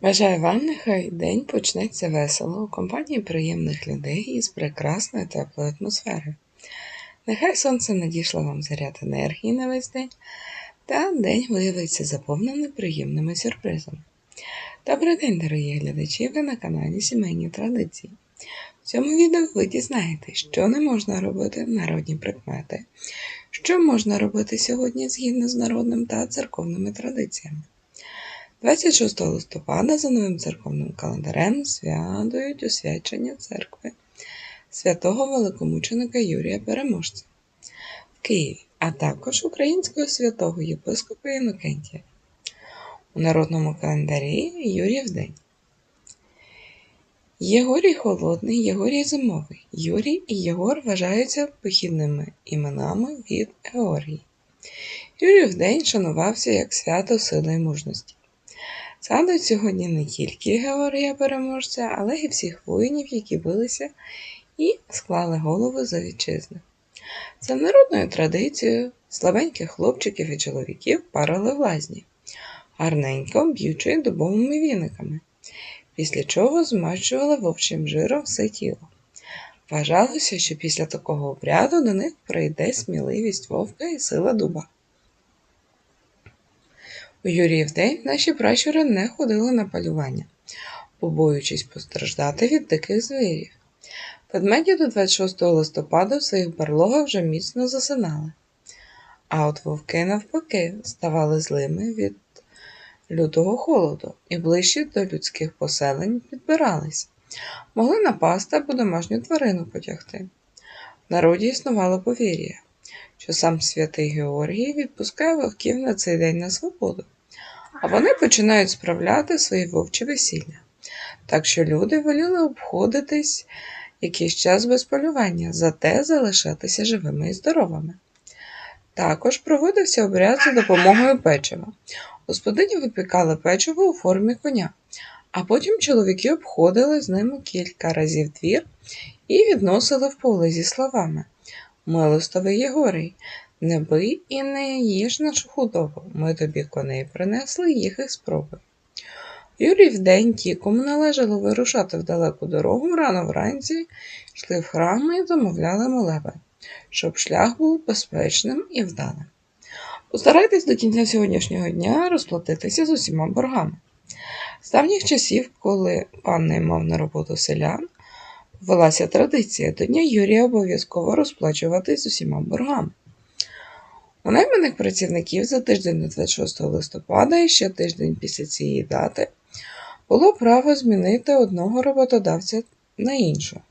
Бажаю вам, нехай день почнеться весело у компанії приємних людей із прекрасної теплої атмосфери. Нехай сонце надійшло вам заряд енергії на весь день, та день виявиться заповнений приємними сюрпризами. Добрий день, дорогі глядачі! Ви на каналі Сімейні Традиції. В цьому відео ви дізнаєтесь, що не можна робити народні прикмети, що можна робити сьогодні згідно з народним та церковними традиціями. 26 листопада за новим церковним календарем святують освячення церкви святого великомученика Юрія Переможця в Києві, а також українського святого єпископа Інокентія. У народному календарі Юрів день. Єгорій Холодний, Єгорій Зимовий. Юрій і Єгор вважаються похідними іменами від Георгії. Юрів день шанувався як свято сили і мужності. Згадують сьогодні не тільки Георгія Переможця, але й всіх воїнів, які билися і склали голови за вітчизну. За народною традицією слабеньких хлопчиків і чоловіків парили в лазні, гарненько б'ючи дубовими віниками, після чого змащували вовчим жиром все тіло. Вважалося, що після такого обряду до них прийде сміливість вовка і сила дуба. У Юріїв день наші пращури не ходили на полювання, побоюючись постраждати від диких звірів. Ведмеді до 26 листопада в своїх барлогах вже міцно засинали, а от вовки, навпаки, ставали злими від лютого холоду і ближче до людських поселень підбирались, могли напасти або домашню тварину потягти. В народі існувало повір'я, що сам святий Георгій відпускає вовків на цей день на свободу, а вони починають справляти свої вовчі весілля. Так що люди воліли обходитись якийсь час без полювання, зате залишатися живими і здоровими. Також проводився обряд за допомогою печива. Господині випікали печиво у формі коня, а потім чоловіки обходили з ними кілька разів двір і відносили в поле зі словами Милостовий Єгорій, не бий і не їж нашу худобу. Ми тобі коней принесли, їх і спробуй. Юрій в день ті, кому належало вирушати в далеку дорогу, рано вранці йшли в храми і замовляли молебен, щоб шлях був безпечним і вдалим. Постарайтесь до кінця сьогоднішнього дня розплатитися з усіма боргами. З давніх часів, коли пан наймав на роботу селян, ввелася традиція до Дня Юрія обов'язково розплачуватись з усіма боргами. У найманих працівників за тиждень до 26 листопада і ще тиждень після цієї дати було право змінити одного роботодавця на іншого.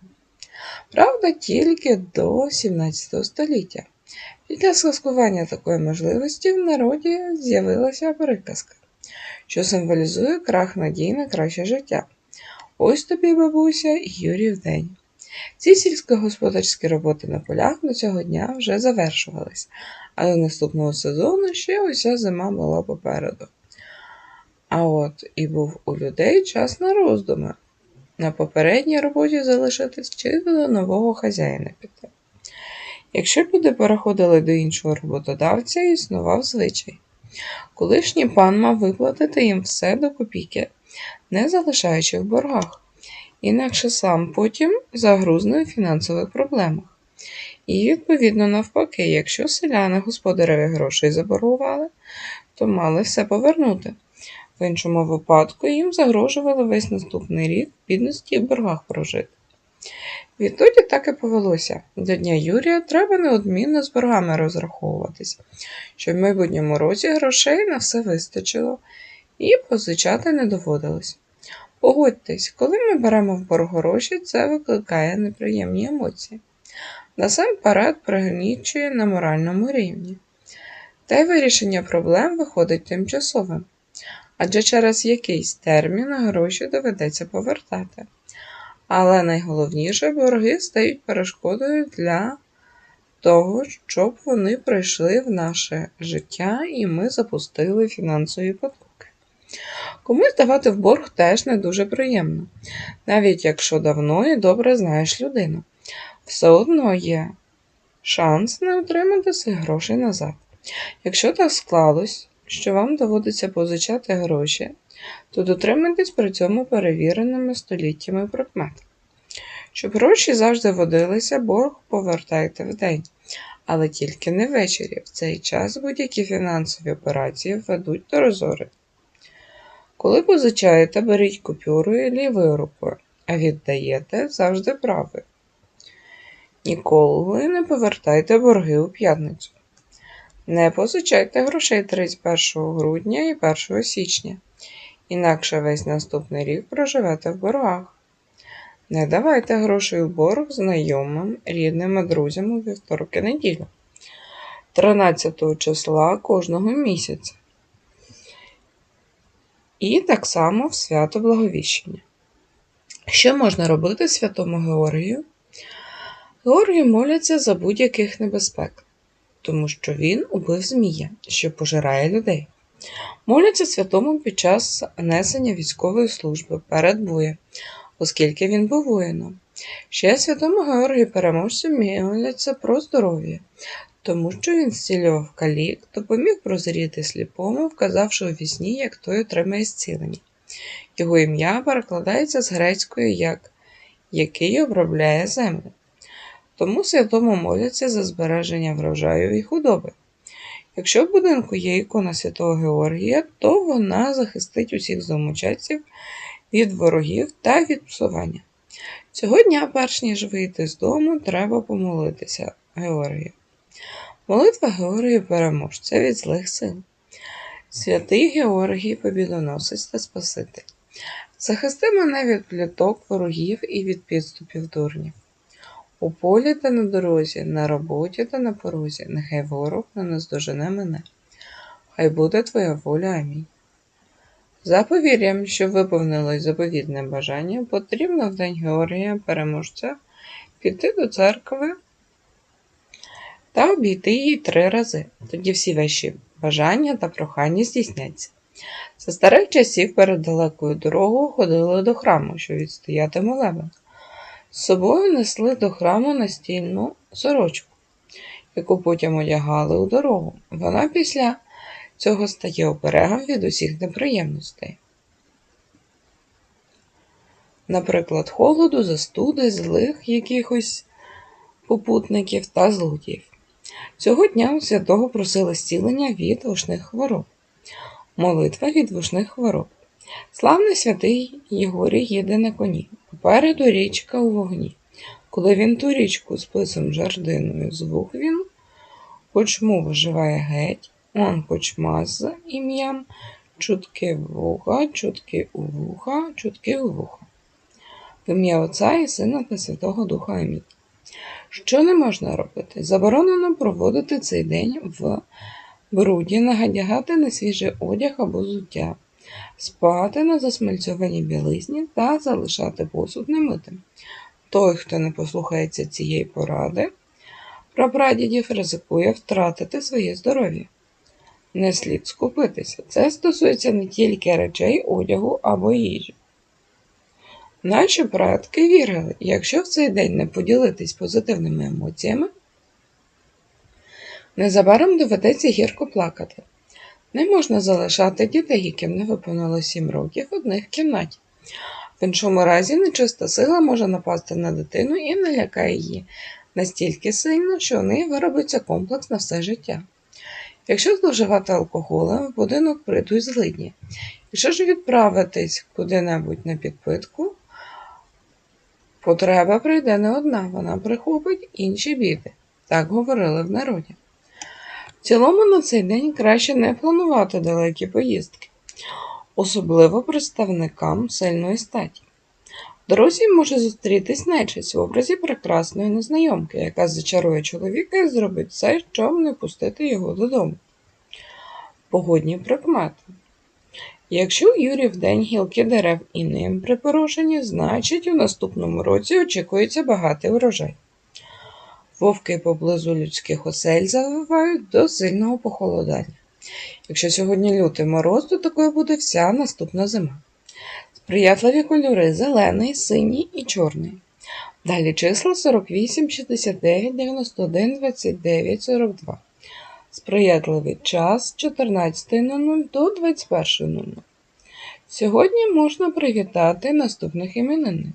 Правда, тільки до 17 століття. Після скаскування такої можливості в народі з'явилася приказка, що символізує крах надій на краще життя. Ось тобі, бабуся, Юрів день. Ці сільськогосподарські роботи на полях до цього дня вже завершувались, а до наступного сезону ще уся зима була попереду. А от і був у людей час на роздуми. На попередній роботі залишитись чи до нового хазяїна піти. Якщо люди переходили до іншого роботодавця, існував звичай. Колишній пан мав виплатити їм все до копійки, не залишаючи в боргах, інакше сам потім загрузне у фінансових проблемах. І, відповідно, навпаки, якщо селяни господареві грошей заборгували, то мали все повернути. В іншому випадку їм загрожували весь наступний рік бідності і боргах прожити. Відтоді так і повелося. До Дня Юрія треба неодмінно з боргами розраховуватись, щоб в майбутньому році грошей на все вистачило і позичати не доводилось. Погодьтесь, коли ми беремо в борг гроші, це викликає неприємні емоції. Насамперед пригнічує на моральному рівні. Та й вирішення проблем виходить тимчасовим, адже через якийсь термін гроші доведеться повертати. Але найголовніше борги стають перешкодою для того, щоб вони прийшли в наше життя і ми запустили фінансові потоки. Комусь давати в борг теж не дуже приємно, навіть якщо давно і добре знаєш людину. Все одно є шанс не отримати цих грошей назад. Якщо так склалось, що вам доводиться позичати гроші, то дотримуйтесь при цьому перевіреними століттями прикмет. Щоб гроші завжди водилися, борг повертайте вдень, але тільки не ввечері. В цей час будь-які фінансові операції ведуть до розори. Коли позичаєте, беріть купюрою лівою рукою, а віддаєте завжди правою. Ніколи не повертайте борги у п'ятницю. Не позичайте грошей 31 грудня і 1 січня, інакше весь наступний рік проживете в боргах. Не давайте грошей у борг знайомим, рідним і друзям у вівторок і неділю, 13 числа кожного місяця. І так само в свято Благовіщення. Що можна робити святому Георгію? Георгію моляться за будь-яких небезпек, тому що він убив змія, що пожирає людей. Моляться святому під час несення військової служби перед боєм, оскільки він був воїном. Ще святому Георгію переможцю моляться про здоров'я, тому що він зцілював калік, допоміг прозріти сліпому, вказавши у вісні, як той отримає зцілення. Його ім'я перекладається з грецької як який обробляє землю. Тому святому моляться за збереження врожаю і худоби. Якщо в будинку є ікона святого Георгія, то вона захистить усіх домочадців від ворогів та від псування. Цього дня, перш ніж вийти з дому, треба помолитися Георгію. Молитва Георгію переможця від злих сил. Святий Георгій побідоносець та Спаситель. Захисти мене від пліток ворогів і від підступів дурнів. У полі та на дорозі, на роботі та на порозі, нехай ворог не наздожене мене. Хай буде твоя воля. Амінь. За повір'ям, що виповнилось заповідне бажання, потрібно в день Георгія переможця піти до церкви та обійти її три рази. Тоді всі ваші бажання та прохання здійсняться. За старих часів перед далекою дорогою ходили до храму, щоб відстояти молебен. З собою несли до храму настільну сорочку, яку потім одягали у дорогу. Вона після цього стає оберегом від усіх неприємностей. Наприклад, холоду, застуди, злих якихось попутників та злодіїв. Цього дня у святого просили зцілення від вушних хвороб. Молитва від вушних хвороб. Славний святий Єгорій їде на коні. Попереду річка у вогні. Коли він ту річку списом жардиною звук він, почму виживає геть, он почма з ім'ям, чутки вуха, чутки у вуха, чутки у вуха. В ім'я Отця і Сина та Святого Духа Амінь. Що не можна робити? Заборонено проводити цей день в бруді, нагадягати на свіжий одяг або взуття, спати на засмальцьованій білизні та залишати посуд немитим. Той, хто не послухається цієї поради, прапрадідів ризикує втратити своє здоров'я. Не слід скупитися. Це стосується не тільки речей, одягу або їжі. Наші предки вірили, якщо в цей день не поділитись позитивними емоціями, незабаром доведеться гірко плакати. Не можна залишати дітей, яким не виповнило 7 років в одних кімнаті. В іншому разі нечиста сила може напасти на дитину і налякає її настільки сильно, що у неї виробиться комплекс на все життя. Якщо зловживати алкоголем, в будинок прийдуть злидні. Якщо ж відправитись куди-небудь на підпитку, потреба прийде не одна, вона прихопить інші біди. Так говорили в народі. В цілому на цей день краще не планувати далекі поїздки, особливо представникам сильної статі. Дорозі може зустрітись нечисть в образі прекрасної незнайомки, яка зачарує чоловіка і зробить все, щоб не пустити його додому. Погодні прикмети. Якщо у Юрі в день гілки дерев і ним припорошені, значить у наступному році очікується багатий урожай. Вовки поблизу людських осель завивають до сильного похолодання. Якщо сьогодні лютий мороз, то такою буде вся наступна зима. Сприятливі кольори зелений, синій і чорний. Далі числа 48, 69, 91, 29, 42. Сприятливий час з 14.00 до 21.00. Сьогодні можна привітати наступних іменинників.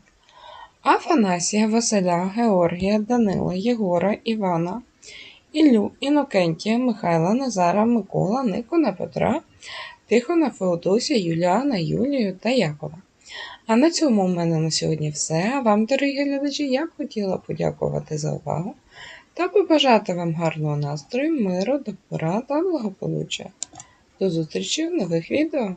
Афанасія, Василя, Георгія, Данила, Єгора, Івана, Іллю, Інокентія, Михайла, Назара, Микола, Никона, Петра, Тихона, Феодосія, Юліана, Юлію та Якова. А на цьому в мене на сьогодні все. А вам, дорогі глядачі, я б хотіла подякувати за увагу та побажати вам гарного настрою, миру, добра та благополуччя. До зустрічі в нових відео!